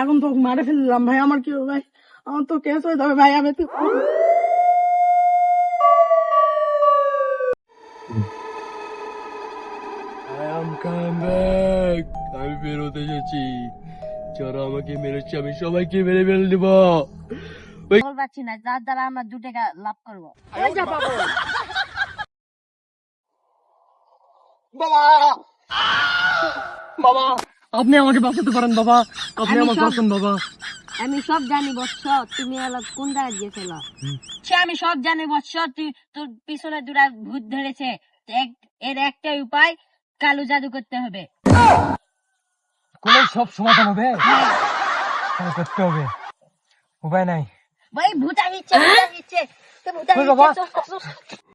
এখন তো মারে ফেললাম ভাই আমার কি ভাই আমার তো কেস হয়ে যাবে ভাই আমি তো. আমি বেরোতে এসেছি। যারা আমাকে মেরেছে আমি সবাইকে মেরে ফেলে দেব। বল পাচ্ছি না যার দ্বারা আমরা দু টাকা লাভ করব। বাবা! বাবা! আপনি আমাকে বাঁচাতে পারেন বাবা। আপনি আমি আমাকে বাঁচান বাবা। আমি সব জানি বৎস। তুমি কোন জায়গায় গিয়েছিল? সে আমি সব জানি বৎস। তুই তোর পিছনে দুটা ভূত ধরেছে। এর একটাই উপায় কালো জাদু করতে হবে। কোন সব সমাধান হবে? করতে হবে। উপায় নাই। ভাই ভূত আহিচ্ছে ভূত তো ভূত কই